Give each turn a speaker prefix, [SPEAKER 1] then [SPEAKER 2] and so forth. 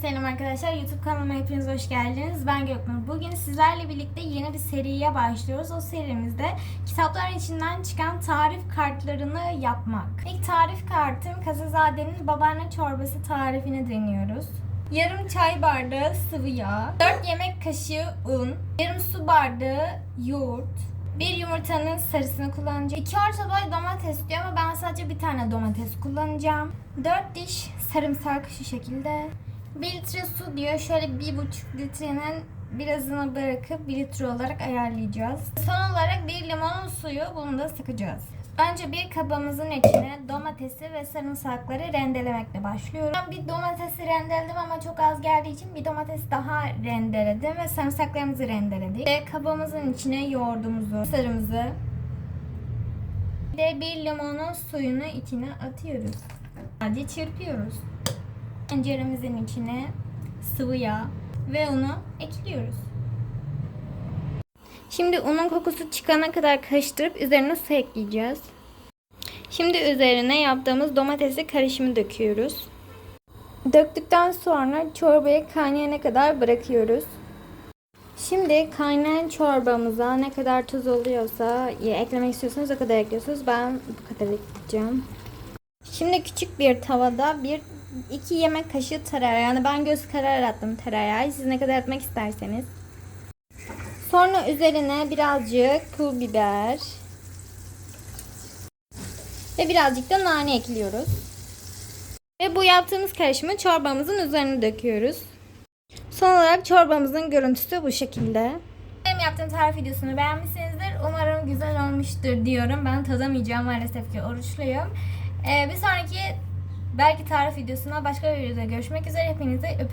[SPEAKER 1] Selam arkadaşlar. YouTube kanalıma hepiniz hoş geldiniz. Ben Göknur. Bugün sizlerle birlikte yeni bir seriye başlıyoruz. O serimizde kitapların içinden çıkan tarif kartlarını yapmak. İlk tarif kartım Kazazade'nin babaanne çorbası tarifini deniyoruz. Yarım çay bardağı sıvı yağ, 4 yemek kaşığı un, yarım su bardağı yoğurt, bir yumurtanın sarısını kullanacağım. 2 orta boy domates diyor ama ben sadece bir tane domates kullanacağım. 4 diş sarımsak şu şekilde. 1 litre su diyor. Şöyle 1,5 litrenin birazını bırakıp 1 litre olarak ayarlayacağız. Son olarak bir limonun suyu bunu da sıkacağız. Önce bir kabımızın içine domatesi ve sarımsakları rendelemekle başlıyorum. Ben bir domatesi rendeledim ama çok az geldiği için bir domates daha rendeledim ve sarımsaklarımızı rendeledik. Ve kabımızın içine yoğurdumuzu, sarımızı ve bir limonun suyunu içine atıyoruz. Hadi çırpıyoruz. Tenceremizin içine sıvı yağ ve unu ekliyoruz. Şimdi unun kokusu çıkana kadar karıştırıp üzerine su ekleyeceğiz. Şimdi üzerine yaptığımız domatesli karışımı döküyoruz. Döktükten sonra çorbayı kaynayana kadar bırakıyoruz. Şimdi kaynayan çorbamıza ne kadar tuz oluyorsa ya eklemek istiyorsanız o kadar ekliyorsunuz. Ben bu kadar ekleyeceğim. Şimdi küçük bir tavada bir iki yemek kaşığı tereyağı yani ben göz kararı attım tereyağı. Siz ne kadar atmak isterseniz. Sonra üzerine birazcık pul biber ve birazcık da nane ekliyoruz. Ve bu yaptığımız karışımı çorbamızın üzerine döküyoruz. Son olarak çorbamızın görüntüsü bu şekilde. Benim yaptığım tarif videosunu beğenmişsinizdir. Umarım güzel olmuştur diyorum. Ben tadamayacağım maalesef ki oruçluyum. Ee, bir sonraki belki tarif videosuna başka bir videoda görüşmek üzere. Hepinizi öpüyorum.